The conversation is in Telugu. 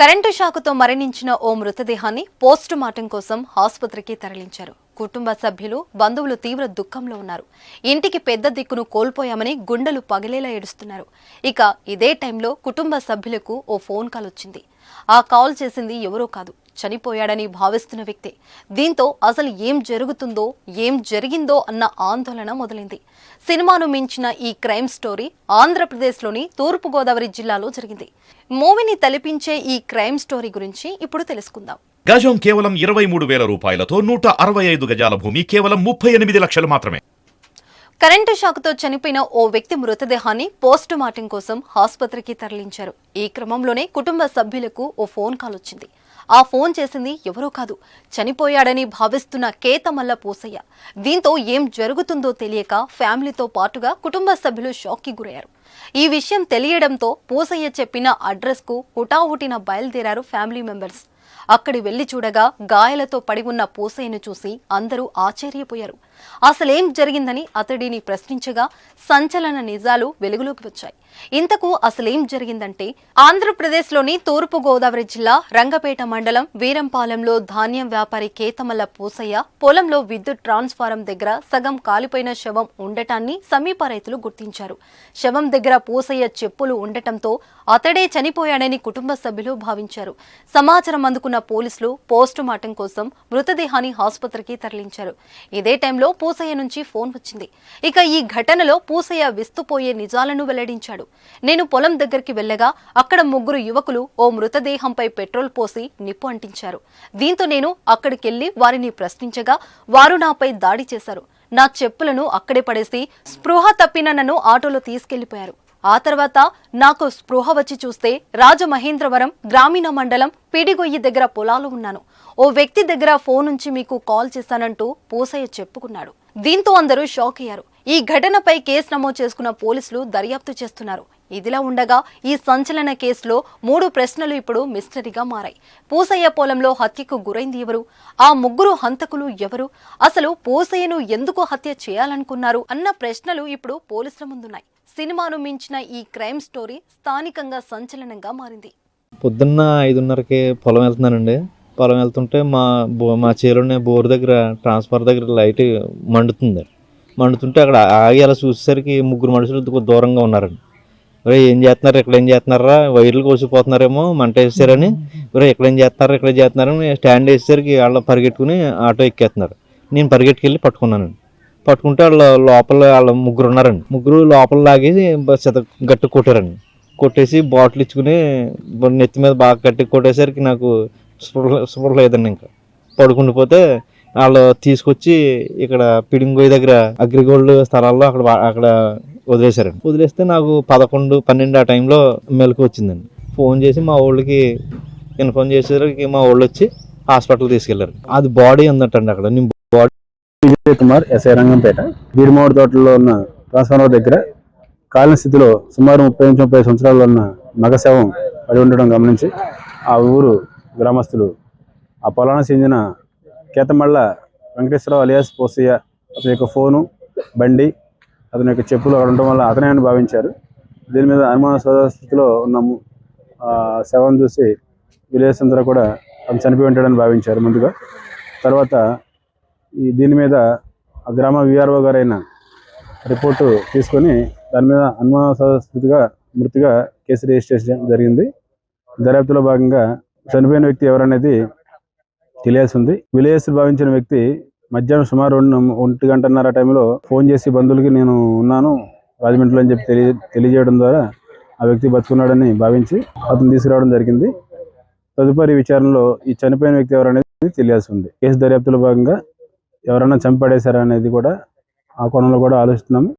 కరెంటు షాకుతో మరణించిన ఓ మృతదేహాన్ని పోస్టు మార్టం కోసం ఆసుపత్రికి తరలించారు. కుటుంబ సభ్యులు బంధువులు తీవ్ర దుఃఖంలో ఉన్నారు. ఇంటికి పెద్ద దిక్కును కోల్పోయామని గుండెలు పగిలేలా ఏడుస్తున్నారు. ఇక ఇదే టైంలో కుటుంబ సభ్యులకు ఓ ఫోన్ కాల్ వచ్చింది. ఆ కాల్ చేసింది ఎవరో కాదు. చనిపోయాడని భావిస్తున్న వ్యక్తే. దీంతో అసలు ఏం జరుగుతుందో ఏం జరిగిందో అన్న ఆందోళన మొదలైంది. సినిమాను మించిన ఈ క్రైమ్ స్టోరీ ఆంధ్రప్రదేశ్లోని తూర్పుగోదావరి జిల్లాలో జరిగింది. మూవీని తలపించే ఈ క్రైమ్ స్టోరీ గురించి ఇప్పుడు తెలుసుకుందాం. గజం కేవలం ఇరవై మూడు వేల రూపాయలతో నూట అరవై ఐదు గజాల భూమి కేవలం ముప్పై ఎనిమిది లక్షలు మాత్రమే. కరెంటు షాకుతో చనిపోయిన ఓ వ్యక్తి మృతదేహాన్ని పోస్టు మార్టం కోసం ఆసుపత్రికి తరలించారు. ఈ క్రమంలోనే కుటుంబ సభ్యులకు ఓ ఫోన్ కాల్ వచ్చింది. ఆ ఫోన్ చేసింది ఎవరో కాదు. చనిపోయాడని భావిస్తున్న కేతమల్ల పూసయ్య. దీంతో ఏం జరుగుతుందో తెలియక ఫ్యామిలీతో పాటుగా కుటుంబ సభ్యులు షాక్కి గురయ్యారు. ఈ విషయం తెలియడంతో పూసయ్య చెప్పిన అడ్రస్కు హుటాహుటిన బయలుదేరారు ఫ్యామిలీ మెంబర్స్. అక్కడి వెళ్ళి చూడగా గాయాలతో పడి ఉన్న పూసయ్యను చూసి అందరూ ఆశ్చర్యపోయారు. అసలేం జరిగిందని అతడిని ప్రశ్నించగా సంచలన నిజాలు వెలుగులోకి వచ్చాయి. ఇంతకు అసలేం జరిగిందంటే ఆంధ్రప్రదేశ్లోని తూర్పు గోదావరి జిల్లా రంగపేట మండలం వీరంపాలెంలో ధాన్యం వ్యాపారి కేతమల్ల పూసయ్య పొలంలో విద్యుత్ ట్రాన్స్ఫారం దగ్గర సగం కాలిపోయిన శవం ఉండటాన్ని సమీప రైతులు గుర్తించారు. శవం దగ్గర పూసయ్య చెప్పులు ఉండటంతో అతడే చనిపోయాడని కుటుంబ సభ్యులు భావించారు. సమాచారం అందుకున్న పోలీసులు పోస్టుమార్టం కోసం మృతదేహాన్ని ఆసుపత్రికి తరలించారు. ఇదే టైంలో పూసయ్య నుంచి ఫోన్ వచ్చింది. ఇక ఈ ఘటనలో పూసయ్య విస్తుపోయే నిజాలను వెల్లడించాడు. నేను పొలం దగ్గరికి వెళ్ళగా అక్కడ ముగ్గురు యువకులు ఓ మృతదేహంపై పెట్రోల్ పోసి నిప్పు అంటించారు. దీంతో నేను అక్కడికెళ్ళి వారిని ప్రశ్నించగా వారు నాపై దాడి చేశారు. నా చెప్పులను అక్కడే పడేసి స్పృహ తప్పిన నన్ను ఆటోలో తీసుకెళ్ళిపోయారు. ఆ తర్వాత నాకు స్పృహ వచ్చి చూస్తే రాజమహేంద్రవరం గ్రామీణ మండలం పిడిగొయ్యి దగ్గర పొలాలు ఉన్నాను. ఓ వ్యక్తి దగ్గర ఫోన్ నుంచి మీకు కాల్ చేశానంటూ పూసయ్య చెప్పుకున్నాడు. దీంతో అందరూ షాక్ అయ్యారు. ఈ ఘటనపై కేసు నమోదు చేసుకున్న పోలీసులు దర్యాప్తు చేస్తున్నారు. ఇదిలా ఉండగా ఈ సంచలన కేసులో మూడు ప్రశ్నలు ఇప్పుడు మిస్టరీగా మారాయి. పూసయ్య పొలంలో హత్యకు గురైంది ఎవరు? ఆ ముగ్గురు హంతకులు ఎవరు? అసలు పూసయ్యను ఎందుకు హత్య చేయాలనుకున్నారు? అన్న ప్రశ్నలు ఇప్పుడు పోలీసుల ముందున్నాయి. సినిమాను మించిన ఈ క్రైమ్ స్టోరీ స్థానికంగా సంచలనంగా మారింది. పొద్దున్న ఐదున్నరకి పొలం వెళ్తున్నానండి. పొలం వెళ్తుంటే మా బో మా చేలోనే బోర్ దగ్గర ట్రాన్స్ఫర్ దగ్గర లైట్ మండుతుంది. మండుతుంటే అక్కడ ఆగి అలా చూసేసరికి ముగ్గురు మనుషులు దూరంగా ఉన్నారండి. ఒరే ఏం చేస్తున్నారు? ఇక్కడ ఏం చేస్తున్నారా? వైర్లు కోసిపోతున్నారేమో మంట వేసారని. ఒరే ఇక్కడ ఏం చేస్తున్నారు? ఇక్కడ చేస్తున్నారని స్టాండ్ వేసేసరికి వాళ్ళు పరిగెట్టుకుని ఆటో ఎక్కేస్తున్నారు. నేను పరిగెట్టుకెళ్ళి పట్టుకున్నానండి. పట్టుకుంటే వాళ్ళ లోపల వాళ్ళ ముగ్గురు ఉన్నారండి. ముగ్గురు లోపల లాగేసి గట్టి కొట్టారండి. కొట్టేసి బాటిల్ ఇచ్చుకుని నెత్తి మీద బాగా గట్టి కొట్టేసరికి నాకు స్పృహ స్పృహ లేదండి ఇంకా. పడుకుండిపోతే వాళ్ళు తీసుకొచ్చి ఇక్కడ పిడింగోయ్ దగ్గర అగ్రిగోల్డ్ స్థలాల్లో అక్కడ వా- అక్కడ వదిలేశారండి. వదిలేస్తే నాకు పదకొండు పన్నెండు ఆ టైంలో మెలకు వచ్చిందండి. ఫోన్ చేసి మా ఊళ్ళకి ఇన్ఫార్మ్ చేసేసరికి మా వాళ్ళు వచ్చి హాస్పిటల్ తీసుకెళ్ళారు అది బాడీ ఉందటండి అక్కడ. నేను బాడీ విజయ్ కుమార్ ఎస్ఐ రంగంపేట బీరుమోడు తోటలో ఉన్న ట్రాన్స్ఫార్మర్ దగ్గర కాలిన స్థితిలో సుమారు ముప్పై నుంచి ముప్పై సంవత్సరాల్లో ఉన్న మగ శవం పడి ఉండడం గమనించి ఆ ఊరు గ్రామస్తులు ఆ పొలానికి చెందిన కేతమళ్ళ వెంకటేశ్వరరావు అలియాస్ పోసయ్య అతని యొక్క ఫోను బండి అతని యొక్క చెప్పులు అక్కడ ఉండడం వల్ల అతనే అని భావించారు. దీని మీద అనుమానాస్పద స్థితిలో ఉన్నాము. శవం చూసి విలేజ్ అందరూ కూడా అతను చనిపోయి ఉంటాడని భావించారు ముందుగా. తర్వాత ఈ దీని మీద ఆ గ్రామ విఆర్ఓ గారైన రిపోర్టు తీసుకొని దాని మీద అనుమానాస్పద స్థితిగా మృతిగా కేసు రిజిస్టర్ చేయడం జరిగింది. దర్యాప్తులో భాగంగా చనిపోయిన వ్యక్తి ఎవరనేది తెలియాల్సి ఉంది విలేజ్ భావించిన వ్యక్తి మధ్యాహ్నం సుమారు రెండు ఒంటి గంటన్నర టైంలో ఫోన్ చేసి బంధువులకి నేను ఉన్నాను రాజమండ్రిలో అని చెప్పి తెలియ తెలియజేయడం ద్వారా ఆ వ్యక్తి బతుకున్నాడని భావించి అతను తీసుకురావడం జరిగింది. తదుపరి విచారణలో ఈ చనిపోయిన వ్యక్తి ఎవరనేది తెలియాల్సి ఉంది కేసు దర్యాప్తులో భాగంగా ఎవరైనా చంపడేశారా అనేది కూడా ఆ కోణంలో కూడా ఆలోచిస్తున్నాము.